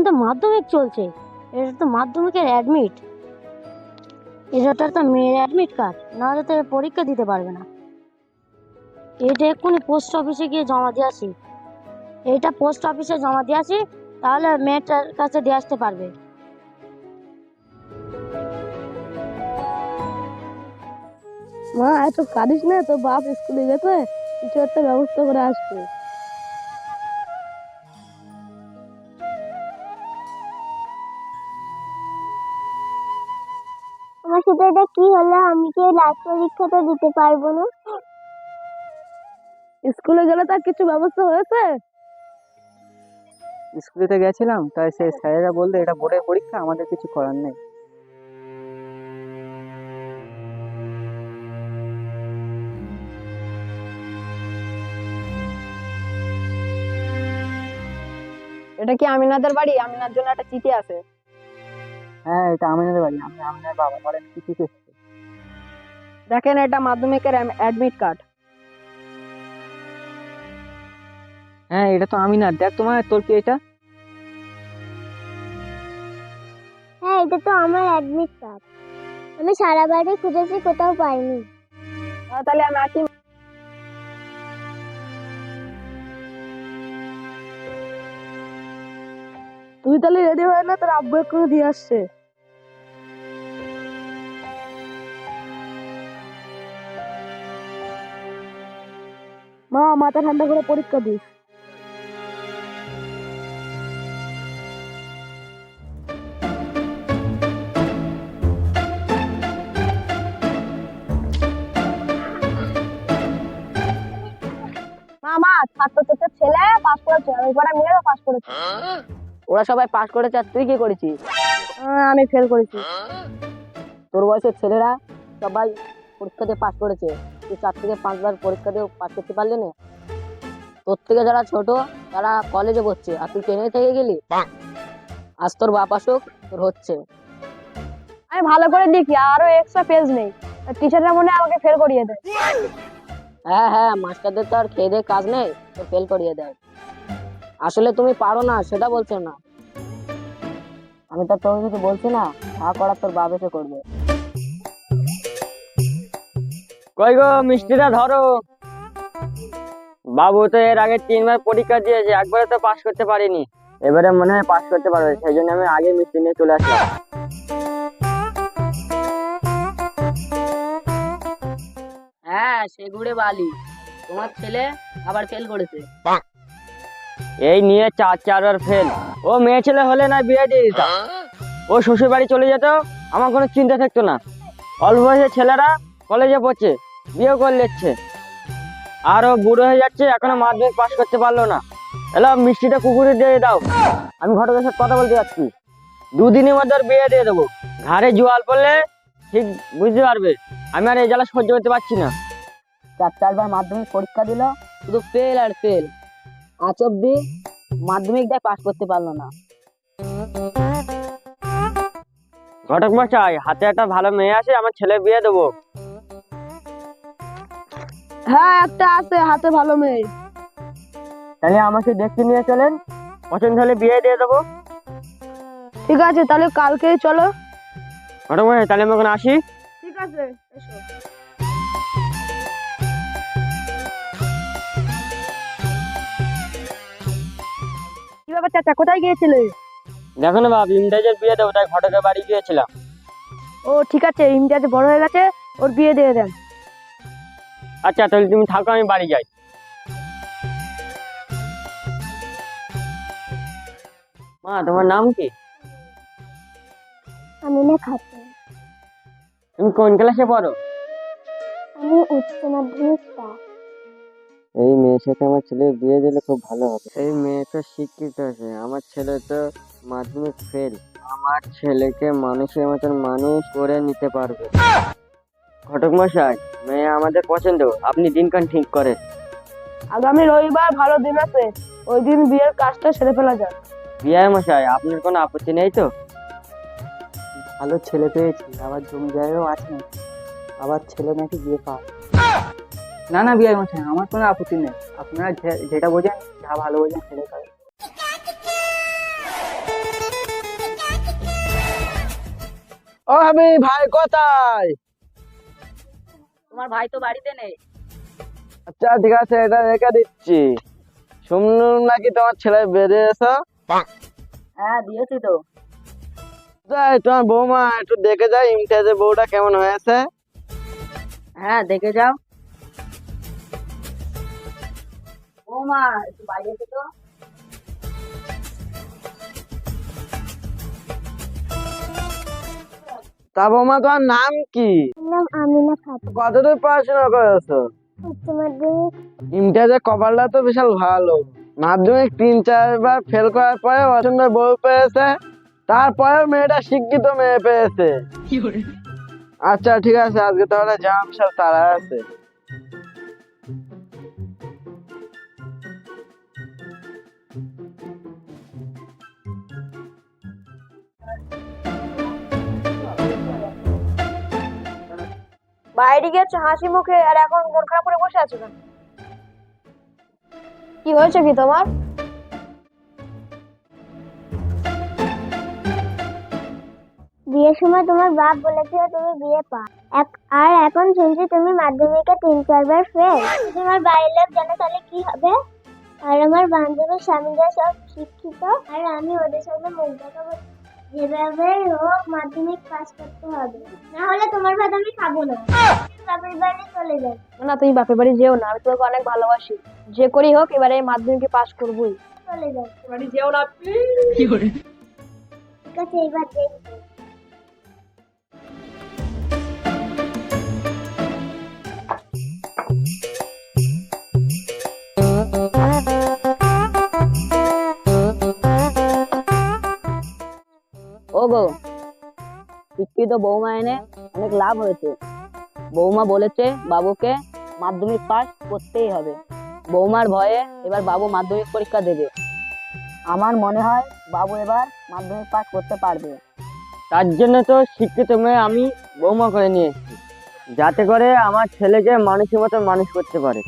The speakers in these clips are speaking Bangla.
এখন তো মাধ্যমিক চলছে। এটা তো মাধ্যমিকের অ্যাডমিট এটা তো মেয়ের অ্যাডমিট কার্ড নাহলে তো পরীক্ষা দিতে পারবে না। এটা এক্ষুনি পোস্ট অফিসে গিয়ে জমা দিয়ে আসি। এটা পোস্ট অফিসে জমা দিয়ে আসি, তাহলে মেয়েটার কাছে দিয়ে আসতে পারবে। মা, এত কাঁদিস না তো বাপ স্কুলে গেছে, কিছু একটা ব্যবস্থা করে আসবে। আমার সাথে এটা কি হলো? আমি কি লাস্ট পরীক্ষাটা দিতে পারব না? স্কুলে গেলে তার কিছু ব্যবস্থা হয়েছে? স্কুলেতে গেছিলাম তাই সেই স্যারেরা বলল এটা বোর্ডের পরীক্ষা আমাদের কিছু করার নেই। এটা কি আমিনাদের বাড়ি? আমিনার জন্য একটা চিঠি আছে। হ্যাঁ এটা আমাদের বাড়ি আমি আমাদের বাবা বলেন কি কিছু দেখেন এটা মাধ্যমিকের অ্যাডমিট কার্ড হ্যাঁ এটা তো আমি না। দেখ তোমার তোর কি এটা? হ্যাঁ এটা তো আমার অ্যাডমিট কার্ড আমি সারা বাড়ি খুঁজেছি কোথাও পাইনি। তাহলে আমি আসি। তুই তাহলে রেডি হয় না তোর আব্বু এক্ষুনি দিয়ে আসছে। মা মাথা ঠান্ডা করে পরীক্ষা দিস। মা মা ছাত্র ছেলে পাস করেছে আমি পড়া মেয়েরও পাস করেছে। ওরা সবাই পাস করেছে আর তুই কি করেছিস? আমি ফেল করেছি। তোর বয়সের ছেলেরা সবাই পরীক্ষাতে পাস করেছে। তুই চার থেকে পাঁচবার পরীক্ষা দিয়ে পাস করতে পারলি না। তোর থেকে যারা ছোট তারা কলেজে পড়ছে। আর তুই ট্রেনে থেকে গেলি? আজ তোর বাপ আসুক তোর হচ্ছে। আমি ভালো করে দেখি আরও এক্সট্রা পেজ নেই। টিচাররা মনে আমাকে ফেল করিয়ে দেয়। হ্যাঁ হ্যাঁ মাস্টারদের তো আর খেয়ে দিয়ে কাজ নেই তো ফেল করিয়ে দেয়। আসলে তুমি পারো না সেটা বলছো না। আমি তো তোকে কিছু বলছি না যা করার তোর বাপ এসে করবে। কই গো মিষ্টিটা ধরো। বাবু তো এর আগে তিনবার পরীক্ষা দিয়েছে একবারে তো পাস করতে পারিনি। এবারে মনে হয় পাস করতে পারবে সেই জন্য আমি আগে মিষ্টি নিয়ে চলে আসলাম। হ্যাঁ সে ঘুরে বালি। তোমার ছেলে আবার ফেল করেছে। এই নিয়ে চার চারবার ফেল ও মেয়ে ছেলে হলে না বিয়ে দিয়ে দিতাম। ও শ্বশুর বাড়ি চলে যেত, আমার কোনো চিন্তা থাকতো না। অল্প বয়সের ছেলেরা কলেজে পড়ছে বিয়ে করে নিচ্ছে। আর ও বুড়ো হয়ে যাচ্ছে, এখনও মাধ্যমিক পাশ করতে পারল না। এলো, মিষ্টিটা কুকুরে দিয়ে দাও। আমি ঘটকের সাথে কথা বলতে যাচ্ছি। দুদিনের মধ্যে ওর বিয়ে দিয়ে দেবো। ঘাড়ে জোয়াল পড়লে ঠিক বুঝতে পারবে, আমি আর এই জ্বালা সহ্য করতে পারছি না। চার চারবার মাধ্যমিক পরীক্ষা দিল, শুধু ফেল আর ফেল আজ অব্দি মাধ্যমিক দিয়ে পাস করতে পারল না। ঘটক মশাই হাতে একটা ভালো মেয়ে আছে আমার ছেলে বিয়ে দেবো। হ্যাঁ একটা আছে হাতে ভালো মেয়ে। তাহলে আমাকে দেখতে নিয়ে চলেন পছন্দ হলে বিয়ে দিয়ে দেবো। ঠিক আছে তাহলে কালকেই চলো। ঘটক মশাই তাহলে আমি ওখানে আসি। ঠিক আছে এসো। কি ব্যাপার চাচা কোথায় গিয়েছিলে? দেখো না বাপ ইমতাজের বিয়ে দেবো তাই ঘটকের বাড়ি গিয়েছিলাম। ও ঠিক আছে ইমতিয়াজ বড় হয়ে গেছে ওর বিয়ে দিয়ে দেন। আচ্ছা তাহলে তুমি থাকো আমি বাড়ি যাই। মা তোমার নাম কি? আমি না খাতুন তুমি কোন ক্লাসে পড়ো? আমি উচ্চ মাধ্যমিক পাস। এই মেয়ের সাথে আমার ছেলে বিয়ে দিলে খুব ভালো হবে। এই মেয়েটা শিক্ষিত আছে আমার ছেলে তো মাধ্যমিক ফেল আমার ছেলেকে মানুষের মতন মানুষ করে নিতে পারবে। ঘটক মশাই মেয়ে আমাদের পছন্দ। আপনি দিনকান ঠিক করেন। আগামী রবিবার ভালো দিন আছে। ওই দিন বিয়ের কাজটা সেরে ফেলা যাক। বিয়ে মশাই আপনার কোনো আপত্তি নেই তো? ভালো ছেলে পেয়েছি আবার জমি জায়গাও আছে। আবার ছেলে নাকি বিয়ে পাওয়া না না বিআই মশাই আমার কোনো আপত্তি নেই। আপনারা যেটা বোঝেন যা ভালো বোঝেন সেটাই করেন। ও আমি ভাই কোথায়? তোমার ভাই তো বাড়িতে নেই। আচ্ছা ঠিক আছে এটা রেখে দিচ্ছি। শুনলাম নাকি তোমার ছেলে বেরিয়েছে? হ্যাঁ দিয়েছি তো। যাই তোমার বৌমা একটু দেখে যাই ইমতিয়াজের বউটা কেমন হয়েছে? হ্যাঁ দেখে যাও। ও মা একটু বাইরে এসো তো তা বৌমা তোমার নাম কি? নাম আমিনা খাতুন। কতদূর পড়াশোনা করেছ? উচ্চ মাধ্যমিক ইমতিয়াজের কপালটা তো বিশাল ভালো। মাধ্যমিক তিন চারবার ফেল করার পরে পছন্দের বউ পেয়েছে। তারপরেও মেয়েটা শিক্ষিত মেয়ে পেয়েছে। আচ্ছা ঠিক আছে আজকে তাহলে যাও বিশাল তারা আছে। বাইরে গেছো হাসি মুখে আর এখন মন খারাপ করে বসে আছো কেন? কি হয়েছে কি তোমার? বিয়ের সময় তোমার বাপ বলেছিল তুমি বিয়ে পা এক- আর এখন শুনছি তুমি মাধ্যমিকে তিন চারবার ফেল তোমার বাড়ির লোক জানে তাহলে কি হবে? আর আমার বান্ধবীর স্বামীরা সব শিক্ষিত আর আমি ওদের সাথে মুখ দেখাবো। যেভাবে হোক মাধ্যমিক পাস করতে হবে। না হলে তোমার ভাত আমি খাব না। বাপের বাড়ি চলে যাবে। না তুমি বাপের বাড়ি যেও না আমি তোমাকে অনেক ভালোবাসি। যে করি হোক এবারে মাধ্যমিকে পাস করবোই। চলে যাবে। বাড়ি যেও না ঠিক আছে এইবার দেখব। গো। শিক্ষিত বৌমা এনে অনেক লাভ হয়েছে। বৌমা বলেছে, বাবুকে মাধ্যমিক পাস করতেই হবে। বৌমার ভয়ে এবার বাবু মাধ্যমিক পরীক্ষা দেবে। আমার মনে হয় বাবু এবার মাধ্যমিক পাস করতে পারবে। তার জন্য তো শিক্ষিত মেয়ে আমি বৌমা করে নিয়ে এসেছি। যাতে করে আমার ছেলেকে মানুষের মতো মানুষ করতে পারে।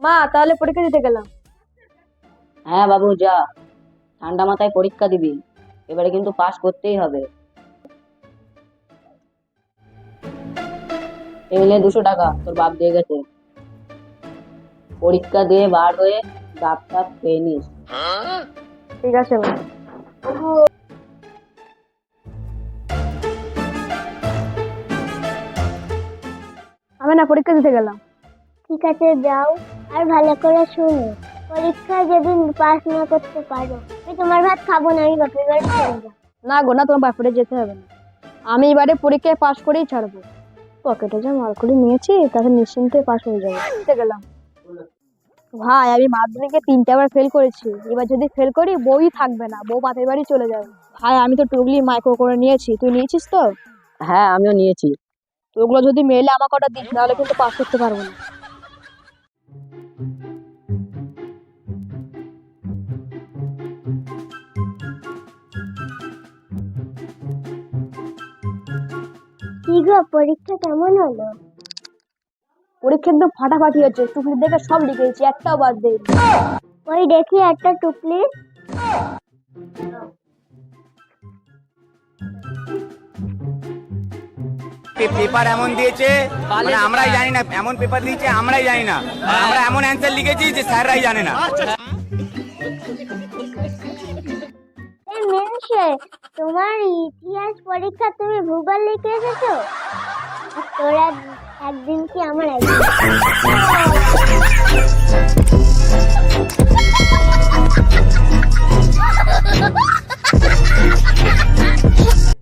মা তাহলে পরীক্ষা দিতে গেলাম। হ্যাঁ বাবু যা। ঠান্ডা মাথায় পরীক্ষা দিবি। এবারে কিন্তু পাস করতেই হবে। এই নে দুশো টাকা তোর বাপ দিয়ে গেছে। পরীক্ষা দিয়ে বার হয়ে ডাব টাপ খেয়ে নিস। ঠিক আছে মা। আমি না পরীক্ষা দিতে গেলাম। ঠিক আছে যাও। আর ভালো করে শুনো। পরীক্ষায় যদি পাস না করতে পারো আমি তোমার ভাত খাব না আমি বাপের বাড়ি চলে যাব। না গো না তোমার বাপরে যেতে হবে না। আমি এবারে পরীক্ষায় পাশ করেই ছাড়বো। পকেটে যা মালকুলি নিয়েছি তাতে নিশ্চিন্তে পাস হয়ে যাবে। দিতে গেলাম। ভাই আমি মাধ্যমিকে তিনটা বার ফেল করেছি। এবার যদি ফেল করি বউই থাকবে না বউ বাপের বাড়ি চলে যাবে। ভাই আমি তো টুগলি মাইক্রো করে নিয়েছি। তুই নিয়েছিস তো? হ্যাঁ আমিও নিয়েছি। তো ওগুলো যদি মেলে আমাকে ওটা দিস নাহলে কিন্তু পাস করতে পারব না। কি গো পরীক্ষা কেমন হলো? পরীক্ষা একদম ফাটাফাটি হচ্ছে টুকলি দেখে সব লিখেছি একটাও বাদ দেই ওই দেখি একটা টুকলি পেপার এমন দিয়েছে মানে আমরাই জানি না এমন পেপার দিয়েছে আমরাই জানি না। আমরা এমন অ্যান্সার লিখেছি যে স্যাররাই জানে না। তোমার ইতিহাস পরীক্ষা তুমি ভূগোল লিখে এসেছ? তোরা একদিন কি আমার